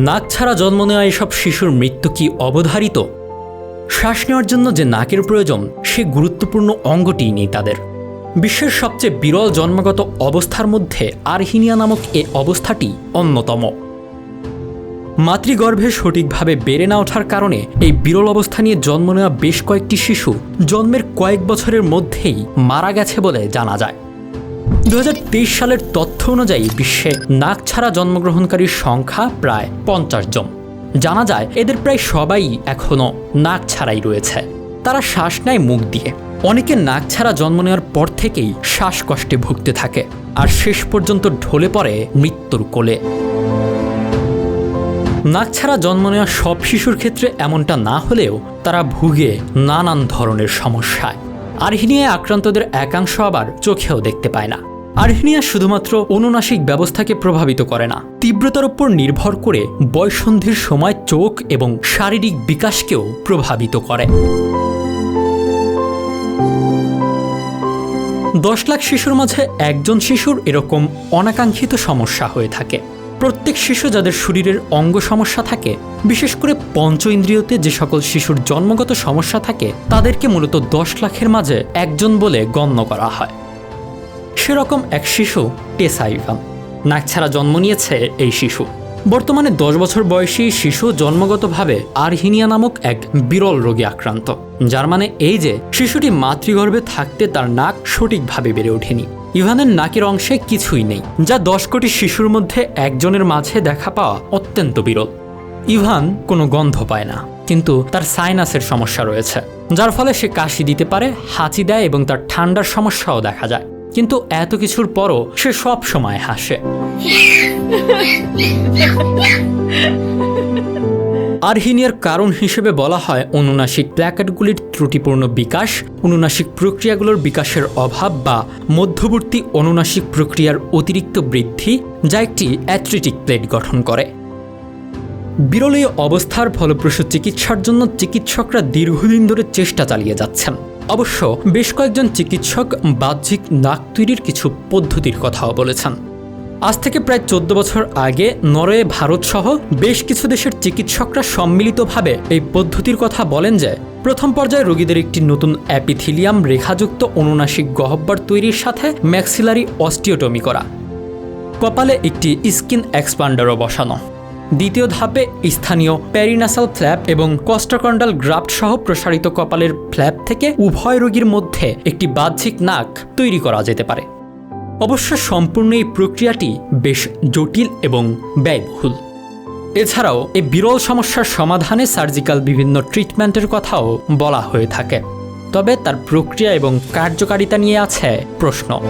নাক ছাড়া জন্ম নেওয়া এসব শিশুর মৃত্যু কি অবধারিত? শ্বাস নেওয়ার জন্য যে নাকের প্রয়োজন, সে গুরুত্বপূর্ণ অঙ্গটিই নেই তাদের। বিশ্বের সবচেয়ে বিরল জন্মগত অবস্থার মধ্যে আরহিনিয়া নামক এ অবস্থাটি অন্যতম। মাতৃগর্ভে সঠিকভাবে বেড়ে না ওঠার কারণে এই বিরল অবস্থা নিয়ে জন্ম নেওয়া বেশ কয়েকটি শিশু জন্মের কয়েক বছরের মধ্যেই মারা গেছে বলে জানা যায়। দু হাজার তেইশ সালের তথ্য অনুযায়ী বিশ্বে নাক ছাড়া জন্মগ্রহণকারীর সংখ্যা প্রায় পঞ্চাশ জন। জানা যায়, এদের প্রায় সবাই এখনও নাক ছাড়াই রয়েছে। তারা শ্বাস নেয় মুখ দিয়ে। অনেকে নাক ছাড়া জন্ম নেওয়ার পর থেকেই শ্বাসকষ্টে ভুগতে থাকে আর শেষ পর্যন্ত ঢলে পড়ে মৃত্যুর কোলে। নাক ছাড়া জন্ম নেওয়া সব শিশুর ক্ষেত্রে এমনটা না হলেও তারা ভুগে নানান ধরনের সমস্যায়। আরহিনিয়ায় আক্রান্তদের একাংশ আবার চোখেও দেখতে পায় না। আরহিনিয়া শুধুমাত্র অনুনাসিক ব্যবস্থাকে প্রভাবিত করে না, তীব্রতার উপর নির্ভর করে বয়সন্ধির সময় চোখ এবং শারীরিক বিকাশকেও প্রভাবিত করে। দশ লাখ শিশুর মাঝে একজন শিশুর এরকম অনাকাঙ্ক্ষিত সমস্যা হয়ে থাকে। প্রত্যেক শিশু যাদের শরীরের অঙ্গ সমস্যা থাকে, বিশেষ করে পঞ্চ ইন্দ্রিয়তে যে সকল শিশুর জন্মগত সমস্যা থাকে, তাদেরকে মূলত দশ লাখের মাঝে একজন বলে গণ্য করা হয়। সেরকম এক শিশু টেসা ইভান নাক ছাড়া জন্ম নিয়েছে এই শিশু। বর্তমানে দশ বছর বয়সী শিশু জন্মগতভাবে আরহিনিয়া নামক এক বিরল রোগে আক্রান্ত। যার মানে এই যে, শিশুটি মাতৃগর্ভে থাকতে তার নাক সঠিকভাবে বেড়ে ওঠেনি। ইভানের নাকের অংশে কিছুই নেই, যা দশ কোটি শিশুর মধ্যে একজনের মাঝে দেখা পাওয়া অত্যন্ত বিরল। ইভান কোনো গন্ধ পায় না, কিন্তু তার সাইনাসের সমস্যা রয়েছে, যার ফলে সে কাশি দিতে পারে, হাঁচি দেয় এবং তার ঠান্ডার সমস্যাও দেখা যায়। কিন্তু এত কিছুর পরও সে সব সময় হাসে। আরহিনিয়ার কারণ হিসেবে বলা হয়, অনুনাসিক প্ল্যাকেটগুলির ত্রুটিপূর্ণ বিকাশ, অনুনাসিক প্রক্রিয়াগুলোর বিকাশের অভাব বা মধ্যবর্তী অনুনাসিক প্রক্রিয়ার অতিরিক্ত বৃদ্ধি, যা একটি অ্যাথ্রিটিক প্লেট গঠন করে। বিরল অবস্থার ফলপ্রসূ চিকিৎসার জন্য চিকিৎসকরা দীর্ঘদিন ধরে চেষ্টা চালিয়ে যাচ্ছেন। অবশ্য বেশ কয়েকজন চিকিৎসক বাহ্যিক নাক তৈরির কিছু পদ্ধতির কথাও বলেছেন। আজ থেকে প্রায় চোদ্দ বছর আগে নরওয়ে ভারতসহ বেশ কিছু দেশের চিকিৎসকরা সম্মিলিতভাবে এই পদ্ধতির কথা বলেন যে, প্রথম পর্যায়ে রোগীদের একটি নতুন অ্যাপিথিলিয়াম রেখাযুক্ত অনুনাসিক গহব্বর তৈরির সাথে ম্যাক্সিলারি অস্টিওটমি করা। কপালে একটি স্কিন এক্সপান্ডারও বসানো। দ্বিতীয় ধাপে স্থানীয় প্যারিনাসাল ফ্ল্যাপ এবং কস্টাকন্ডাল গ্রাফট সহ প্রসারিত কপালের ফ্ল্যাপ থেকে উভয় রোগীর মধ্যে একটি বাহ্যিক নাক তৈরি করা যেতে পারে। অবশ্য সম্পূর্ণ এই প্রক্রিয়াটি বেশ জটিল এবং ব্যয়বহুল। এছাড়াও এই বিরল সমস্যার সমাধানে সার্জিক্যাল বিভিন্ন ট্রিটমেন্টের কথাও বলা হয়ে থাকে। তবে তার প্রক্রিয়া এবং কার্যকারিতা নিয়ে আছে প্রশ্ন।